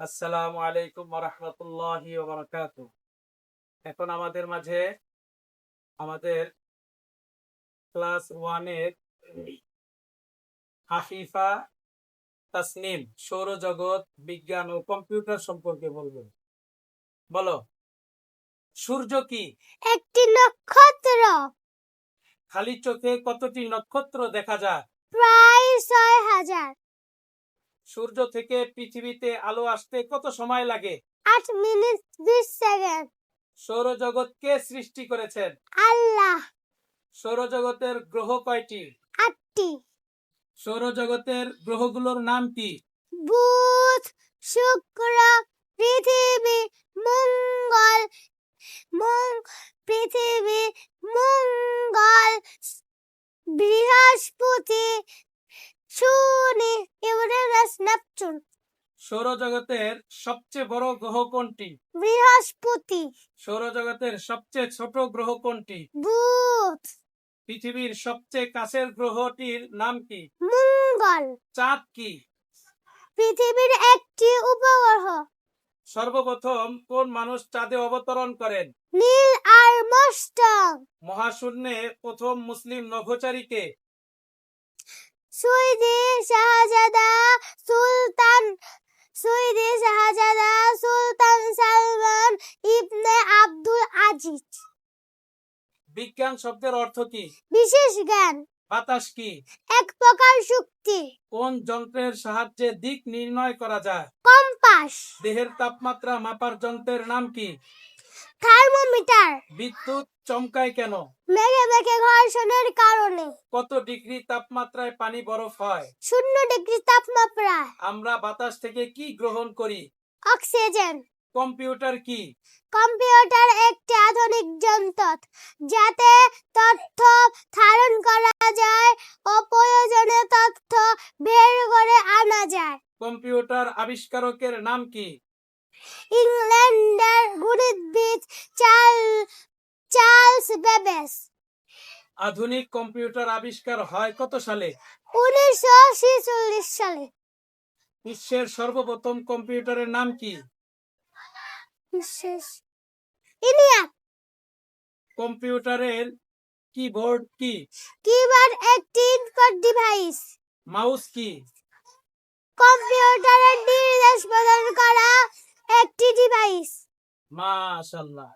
আসসালামু আলাইকুম রহমতুল্লাহি বারাকাত এখন আমাদের মাঝে আমাদের ক্লাস ওয়ানের হাফিফা তাসনিম সৌরজগৎ বিজ্ঞান ও কম্পিউটার সম্পর্কে বলবেন বলো সূর্য কি? একটি নক্ষত্র। খালি চোখে কতটি নক্ষত্র দেখা যায়? প্রায় ছয় হাজার। সূর্য থেকে পৃথিবীতে আলো আসতে কত সময় লাগে? আট মিনিট বিশ সেকেন্ড। সৌরজগৎ কে সৃষ্টি করেছেন। আল্লাহ। সৌরজগতের গ্রহ কয়টি? আটটি। সৌরজগতের গ্রহগুলোর নাম কি? বুধ শুক্র পৃথিবী মঙ্গল মং- পৃথিবী মঙ্গল বৃহস্পতি শনি নেপচুন সৌরজগতের সবচেয়ে বড় গ্রহ কোনটি? বৃহস্পতি। সৌরজগতের সবচেয়ে ছোট গ্রহ কোনটি? বুধ। পৃথিবীর সবচেয়ে কাছের গ্রহটির নাম কি? মঙ্গল। চাঁদ কি? পৃথিবীর একটি উপগ্রহ। সর্বপ্রথম কোন মানুষ চাঁদে অবতরণ করেন? নীল আর্মস্ট্রং মহাশূন্যে প্রথম মুসলিম নভোচারীকে সুইদি শাহজাদা সুলতান সুইদি শাহজাদা সুলতান সালমান ইবনে আব্দুল আজিজ। বিজ্ঞান শব্দের অর্থ কি? বিশেষ জ্ঞান। বাতাস কি? এক প্রকার শক্তি। কোন যন্ত্রের সাহায্যে দিক নির্ণয় করা যায়? কম্পাস। দেহের তাপমাত্রা মাপার যন্ত্রের নাম কি? থার্মোমিটার। বিদ্যুৎ চমকায় কেন? মেঘে মেঘে ঘর্ষণের কারণে। কত ডিগ্রি তাপমাত্রায় পানি বরফ হয়? শূন্য ডিগ্রি তাপমাত্রা আমরা বাতাস থেকে কি গ্রহণ করি? অক্সিজেন। কম্পিউটার কি? কম্পিউটার একটি আধুনিক যন্ত্র যাতে তথ্য ধারণ করা যায় ও প্রয়োজনীয় তথ্য বের করে আনা যায়। কম্পিউটার আবিষ্কারকের নাম কি? ইংল্যান্ডের গণিতবিদ চার্ল চার্লস বেবেস আধুনিক কম্পিউটার আবিষ্কার হয় কত সালে? উনিশশো ছেচল্লিশ সালে। বিশ্বের সর্বপ্রথম কম্পিউটারের নাম কি? বিশেষ। ইনিয়া কম্পিউটারের কিবোর্ড কি? কিবোর্ড একটি ইনপুট ডিভাইস। মাউস কি? কম্পিউটারের নির্দেশ প্রদান করা মাশাল্লাহ।